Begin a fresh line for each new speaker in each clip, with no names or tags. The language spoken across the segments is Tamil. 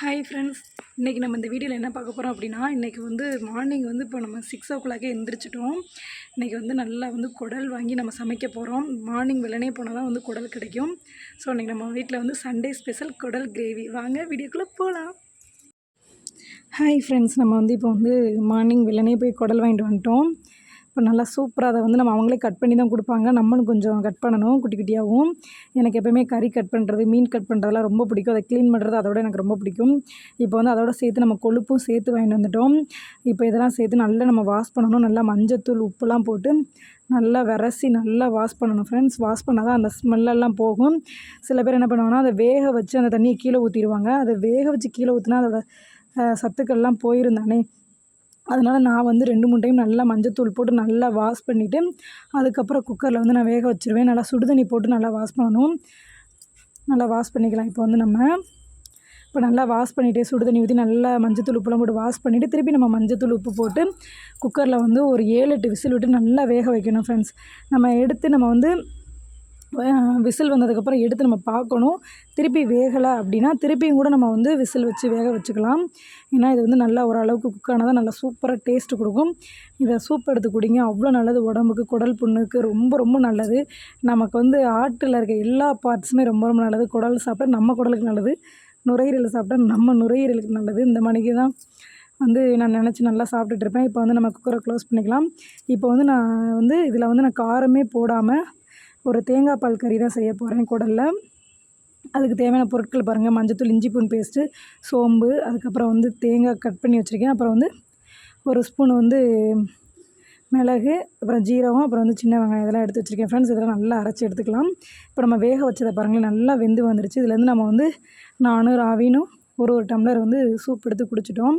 ஹாய் ஃப்ரெண்ட்ஸ் இன்றைக்கி நம்ம இந்த வீடியோவில் என்ன பார்க்க போகிறோம் அப்படின்னா இன்றைக்கி வந்து மார்னிங் வந்து இப்போ நம்ம சிக்ஸ் ஓ கிளாக்கே எழுந்திரிச்சிட்டோம் இன்றைக்கி வந்து நல்லா வந்து குடல் வாங்கி நம்ம சமைக்க போகிறோம் மார்னிங் வெள்ளனே போனால் தான் வந்து குடல் கிடைக்கும். ஸோ இன்றைக்கி நம்ம வீட்டில் வந்து சண்டே ஸ்பெஷல் குடல் கிரேவி வாங்க வீடியோக்குள்ளே போகலாம் ஹாய் ஃப்ரெண்ட்ஸ் நம்ம வந்து இப்போ வந்து மார்னிங் வெள்ளனே போய் குடல் வாங்கிட்டு வந்துட்டோம். இப்போ நல்லா சூப்பராக அதை வந்து நம்ம அவங்களே கட் பண்ணி தான் கொடுப்பாங்க. நம்மளும் கொஞ்சம் கட் பண்ணணும் குட்டி குட்டியாகவும். எனக்கு எப்போயுமே கறி கட் பண்ணுறது மீன் கட் பண்ணுறதெல்லாம் ரொம்ப பிடிக்கும். அதை க்ளீன் பண்ணுறது அதோட எனக்கு ரொம்ப பிடிக்கும். இப்போ வந்து அதோட சேர்த்து நம்ம கொழுப்பும் சேர்த்து வாங்கிட்டு வந்துட்டோம். இப்போ இதெல்லாம் சேர்த்து நல்லா நம்ம வாஷ் பண்ணணும். நல்லா மஞ்சத்தூள் உப்புலாம் போட்டு நல்லா விரசி நல்லா வாஷ் பண்ணணும் ஃப்ரெண்ட்ஸ் வாஷ் பண்ணால் தான் அந்த ஸ்மெல்லெல்லாம் போகும். சில பேர் என்ன பண்ணுவாங்கன்னா அதை வேக வச்சு அந்த தண்ணியை கீழே ஊற்றிடுவாங்க அதை வேக வச்சு கீழே ஊற்றினா அதோட சத்துக்கள்லாம் போயிருந்தானே. அதனால் நான் வந்து ரெண்டு மூணு டைம் நல்லா மஞ்சத்தூள் போட்டு நல்லா வாஷ் பண்ணிவிட்டு அதுக்கப்புறம் குக்கரில் வந்து நான் வேக வச்சுருவேன். நல்லா சுடுதண்ணி போட்டு நல்லா வாஷ் பண்ணணும். நல்லா வாஷ் பண்ணிக்கலாம். இப்போ வந்து நம்ம இப்போ நல்லா வாஷ் பண்ணிவிட்டு சுடு தண்ணி ஊற்றி நல்லா மஞ்சத்தூள் உப்புலாம் போட்டு வாஷ் பண்ணிவிட்டு திருப்பி நம்ம மஞ்சத்தூள் உப்பு போட்டு குக்கரில் வந்து ஒரு ஏழு எட்டு விசில் விட்டு நல்லா வேக வைக்கணும் ஃப்ரெண்ட்ஸ் நம்ம எடுத்து நம்ம வந்து விசில் வந்ததுக்கப்புறம் எடுத்து நம்ம பார்க்கணும். திருப்பி வேகலை அப்படின்னா திருப்பியும் கூட நம்ம வந்து விசில் வச்சு வேக வச்சுக்கலாம். ஏன்னா இது வந்து நல்லா ஓரளவுக்கு குக் ஆனால் தான் நல்லா சூப்பராக டேஸ்ட் கொடுக்கும். இதை சூப் எடுத்து குடிங்க. அவ்வளோ நல்லது. உடம்புக்கு குடல் புண்ணுக்கு ரொம்ப ரொம்ப நல்லது. நமக்கு வந்து ஆட்டில் இருக்க எல்லா பார்ட்ஸுமே ரொம்ப ரொம்ப நல்லது. குடல் சாப்பிட்டா நம்ம குடலுக்கு நல்லது. நுரையீரல் சாப்பிட்டா நம்ம நுரையீரலுக்கு நல்லது. இந்த மணிக்கு தான் வந்து நான் நினச்சி நல்லா சாப்பிட்டுட்டு இருப்பேன். இப்போ வந்து நம்ம குக்கரை க்ளோஸ் பண்ணிக்கலாம். இப்போ வந்து நான் வந்து இதில் வந்து நான் காரமே போடாமல் ஒரு தேங்காய் பால் கறி தான் செய்ய போகிறேன் குடலில். அதுக்கு தேவையான பொருட்கள் பாருங்கள் மஞ்சத்தூள் இஞ்சி பூன் பேஸ்ட்டு சோம்பு அதுக்கப்புறம் வந்து தேங்காய் கட் பண்ணி வச்சுருக்கேன். அப்புறம் வந்து ஒரு ஸ்பூன் வந்து மிளகு அப்புறம் ஜீரகம் அப்புறம் வந்து சின்ன வெங்காயம் இதெல்லாம் எடுத்து வச்சுருக்கேன் ஃப்ரெண்ட்ஸ் இதெல்லாம் நல்லா அரைச்சி எடுத்துக்கலாம். இப்போ நம்ம வேக வச்சதை பாருங்களேன். நல்லா வெந்து வந்துருச்சு. இதுலேருந்து நம்ம வந்து நானும் ராவினும் ஒரு ஒரு டம்ளர் வந்து சூப் எடுத்து குடிச்சிட்டோம்.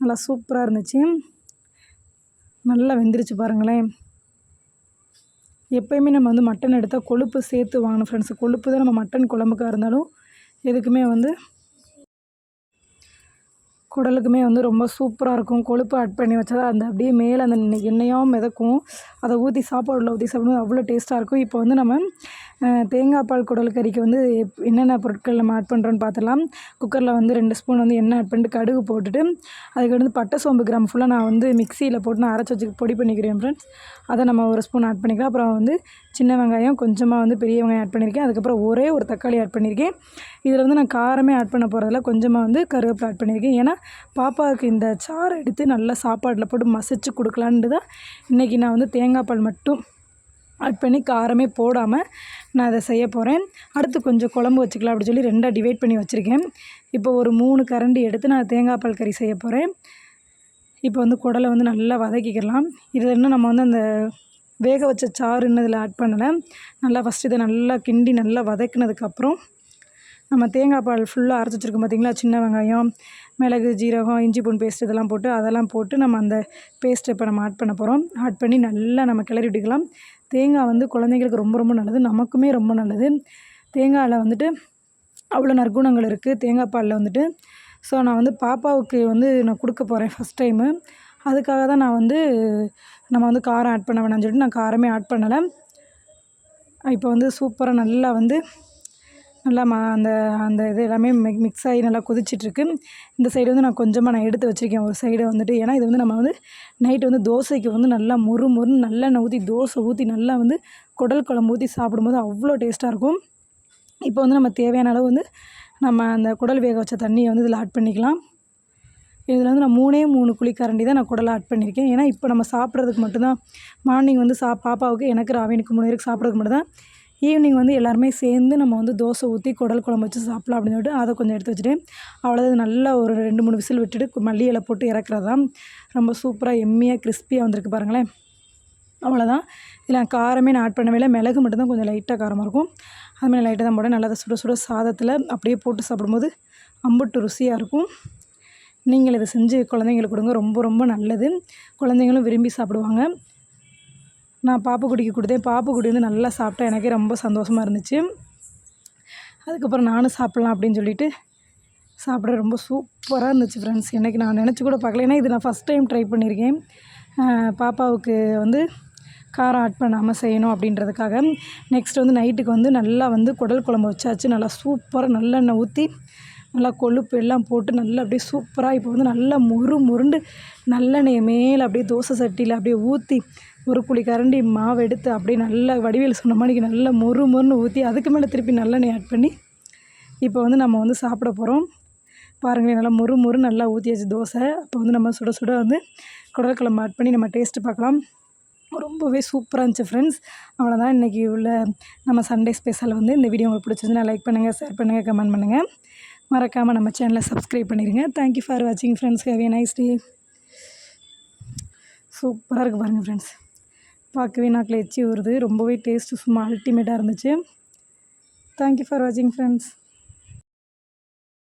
நல்லா சூப்பராக இருந்துச்சு. நல்லா வெந்துருச்சு பாருங்களேன். எப்போயுமே நம்ம வந்து மட்டன் எடுத்தால் கொழுப்பு சேர்த்து வாங்கணும் ஃப்ரெண்ட்ஸ் கொழுப்பு தான் நம்ம மட்டன் குழம்புக்காக இருந்தாலும் எதுக்குமே வந்து குடலுக்குமே வந்து ரொம்ப சூப்பராக இருக்கும். கொழுப்பு ஆட் பண்ணி வச்சா அந்த அப்படியே மேலே அந்த நெ- எண்ணெயாக மிதக்கும். அதை ஊற்றி சாப்பாடில் ஊற்றி சாப்பிடும்போது அவ்வளோ டேஸ்ட்டாக இருக்கும். இப்போ வந்து நம்ம தேங்காய் பால் குடல் கறிக்கு வந்து எப்- என்னென்ன பொருட்கள் நம்ம ஆட் பண்ணுறோன்னு பார்த்துலாம் குக்கரில் வந்து ரெண்டு ஸ்பூன் வந்து எண்ணெய் ஆட் பண்ணிட்டு கடுகு போட்டுட்டு அதுக்கு வந்து பட்டை சோம்பு கிராம் ஃபுல்லாக நான் வந்து மிக்சியில் போட்டு நான் அரைச்சி வச்சு பொடி பண்ணிக்கிறேன் ஃப்ரெண்ட்ஸ் அதை நம்ம ஒரு ஸ்பூன் ஆட் பண்ணிக்கலாம். அப்புறம் வந்து சின்ன வெங்காயம் கொஞ்சமாக வந்து பெரிய வெங்காயம் ஆட் பண்ணியிருக்கேன் அதுக்கப்புறம் ஒரே ஒரு தக்காளி ஆட் பண்ணியிருக்கேன் இதில் வந்து நான் காரமே ஆட் பண்ண போகிறதில்ல கொஞ்சமாக வந்து கருவேப்பிலை ஆட் பண்ணியிருக்கேன் ஏன்னா பாப்பாவுக்கு இந்த சாறு எடுத்து நல்லா சாப்பாட்டில் போட்டு மசிச்சு கொடுக்கலான்ட்டு தான் இன்றைக்கி நான் வந்து தேங்காய் பால் மட்டும் ஆட் பண்ணி காரமே போடாமல் நான் அதை செய்ய போகிறேன் அடுத்து கொஞ்சம் குழம்பு வச்சுக்கலாம் அப்படின்னு சொல்லி ரெண்டாக டிவைட் பண்ணி வச்சுருக்கேன். இப்போ ஒரு மூணு கரண்டி எடுத்து நான் தேங்காய் பால் கறி செய்ய போகிறேன் இப்போ வந்து குடலை வந்து நல்லா வதக்கிக்கலாம். இதில் இன்னும் நம்ம வந்து அந்த வேக வச்ச சாறுன்னு இதில் ஆட் பண்ணலை. நல்லா ஃபஸ்ட்டு இதை நல்லா கிண்டி நல்லா வதக்கினதுக்கப்புறம் நம்ம தேங்காய் பால் ஃபுல்லாக அரைச்சி வச்சுருக்கோம் பார்த்திங்களா? சின்ன வெங்காயம் மிளகு ஜீரகம் இஞ்சி பூண்டு பேஸ்ட் இதெல்லாம் போட்டு அதெல்லாம் போட்டு நம்ம அந்த பேஸ்ட்டை இப்போ நம்ம ஆட் பண்ண போகிறோம் ஆட் பண்ணி நல்லா நம்ம கிளறி விட்டுக்கலாம். தேங்காய் வந்து குழந்தைங்களுக்கு ரொம்ப ரொம்ப நல்லது நமக்குமே ரொம்ப நல்லது. தேங்காயில் வந்துட்டு அவ்வளோ நற்குணங்கள் இருக்குது தேங்காய் பாலில் வந்துட்டு. ஸோ நான் வந்து பாப்பாவுக்கு வந்து நான் கொடுக்க போகிறேன் ஃபஸ்ட் டைமு அதுக்காக தான் நான் வந்து நம்ம வந்து காரம் ஆட் பண்ண வேணாம்னு சொல்லிட்டு நான் காரமே ஆட் பண்ணலை. இப்போ வந்து சூப்பராக நல்லா வந்து நல்லா ம அந்த அந்த இது எல்லாமே மிக் மிக்ஸ் ஆகி நல்லா கொதிச்சிட்ருக்கு. இந்த சைடு வந்து நான் கொஞ்சமாக நான் எடுத்து வச்சுருக்கேன் ஒரு சைடு வந்துட்டு. ஏன்னா இது வந்து நம்ம வந்து நைட்டு வந்து தோசைக்கு வந்து நல்லா மொறு மொறுன்னு நல்லெண்ணெய் ஊற்றி தோசை ஊற்றி நல்லா வந்து குடல் குழம்பு ஊற்றி சாப்பிடும்போது அவ்வளோ டேஸ்ட்டாக இருக்கும். இப்போ வந்து நம்ம தேவையான அளவு வந்து நம்ம அந்த குடல் வேக வச்ச தண்ணியை வந்து இதில் ஆட் பண்ணிக்கலாம். இதில் வந்து நான் மூணே மூணு குழிக்கரண்டி தான் நான் குடலை ஆட் பண்ணியிருக்கேன் ஏன்னா இப்போ நம்ம சாப்பிட்றதுக்கு மட்டும்தான் மார்னிங் வந்து சா பாப்பாவுக்கு எனக்கு ராவினுக்கு மூணு பேருக்கு சாப்பிட்றதுக்கு மட்டும்தான் ஈவினிங் வந்து எல்லாருமே சேர்ந்து நம்ம வந்து தோசை ஊற்றி குடல் குழம்பு வச்சு சாப்பிட்லாம் அப்படின்னு சொல்லிட்டு அதை கொஞ்சம் எடுத்து வச்சுட்டு அவ்வளோதான் நல்லா ஒரு ரெண்டு மூணு விசில் விட்டுட்டு மல்லி இலை போட்டு இறக்குறதா ரொம்ப சூப்பராக எம்மியாக கிறிஸ்பியாக வந்திருக்கு பாருங்களேன். அவ்வளோதான் இதில் காரமே நான் ஆட் பண்ணவே இல்லை. மிளகு மட்டும்தான் கொஞ்சம் லைட்டாக காரமாக இருக்கும். அதுமாதிரி லைட்டாக தான் போட நல்லா சுட சுட சாதத்தில் அப்படியே போட்டு சாப்பிடும்போது அம்புட்டு ருசியாக இருக்கும். நீங்கள் இதை செஞ்சு குழந்தைங்களுக்கு கொடுங்க. ரொம்ப ரொம்ப நல்லது. குழந்தைங்களும் விரும்பி சாப்பிடுவாங்க. நான் பாப்புக்குடிக்கு கொடுத்தேன். பாப்புக்குடி வந்து நல்லா சாப்பிட்டா எனக்கே ரொம்ப சந்தோஷமாக இருந்துச்சு. அதுக்கப்புறம் நானும் சாப்பிட்லாம் அப்படின்னு சொல்லிட்டு சாப்பிட ரொம்ப சூப்பராக இருந்துச்சு ஃப்ரெண்ட்ஸ் எனக்கு நான் நினச்சி கூட பார்க்கல. ஏன்னா இது நான் ஃபஸ்ட் டைம் ட்ரை பண்ணியிருக்கேன் பாப்பாவுக்கு வந்து காரம் ஆட் பண்ணாமல் செய்யணும் அப்படின்றதுக்காக. நெக்ஸ்ட் வந்து நைட்டுக்கு வந்து நல்லா வந்து குடல் குழம்பு வச்சாச்சு. நல்லா சூப்பராக நல்லெண்ணெய் ஊற்றி நல்லா கொழுப்பு எல்லாம் போட்டு நல்லா அப்படியே சூப்பராக இப்போ வந்து நல்லா மொறு முருண்டு நல்லெண்ணெயை மேலே அப்படியே தோசை சட்டியில் அப்படியே ஊற்றி ஒரு குழி கரண்டி மாவு எடுத்து அப்படியே நல்லா வடிவேல் சொன்ன மாதிரிக்கு நல்லா மொறு மொறுன்னு ஊற்றி அதுக்கு மேலே திருப்பி நல்லெண்ணெய் ஆட் பண்ணி இப்போ வந்து நம்ம வந்து சாப்பிட போகிறோம் பாருங்களேன் நல்லா மொறு மொறு நல்லா ஊற்றியாச்சு தோசை. அப்போ வந்து நம்ம சுட சுட வந்து குடல்கிழம்பு ஆட் பண்ணி நம்ம டேஸ்ட்டு பார்க்கலாம். ரொம்பவே சூப்பராக இருந்துச்சு ஃப்ரெண்ட்ஸ் அவ்வளோதான் இன்றைக்கி உள்ள நம்ம சண்டே ஸ்பெஷல் வந்து இந்த வீடியோ உங்களுக்கு பிடிச்சிருந்துச்சுன்னா லைக் பண்ணுங்கள் ஷேர் பண்ணுங்கள் கமெண்ட் பண்ணுங்கள் மறக்காமல் நம்ம சேனலை சப்ஸ்கிரைப் பண்ணிடுங்க தேங்க்யூ ஃபார் வாட்சிங் friends have a nice day சூப்பராக இருக்குது பாருங்கள் ஃப்ரெண்ட்ஸ் பார்க்கவே நாக்கில் எச்சி வருது ரொம்பவே டேஸ்ட்டு சும்மா அல்டிமேட்டாக இருந்துச்சு. தேங்க்யூ ஃபார் வாட்சிங் ஃப்ரெண்ட்ஸ்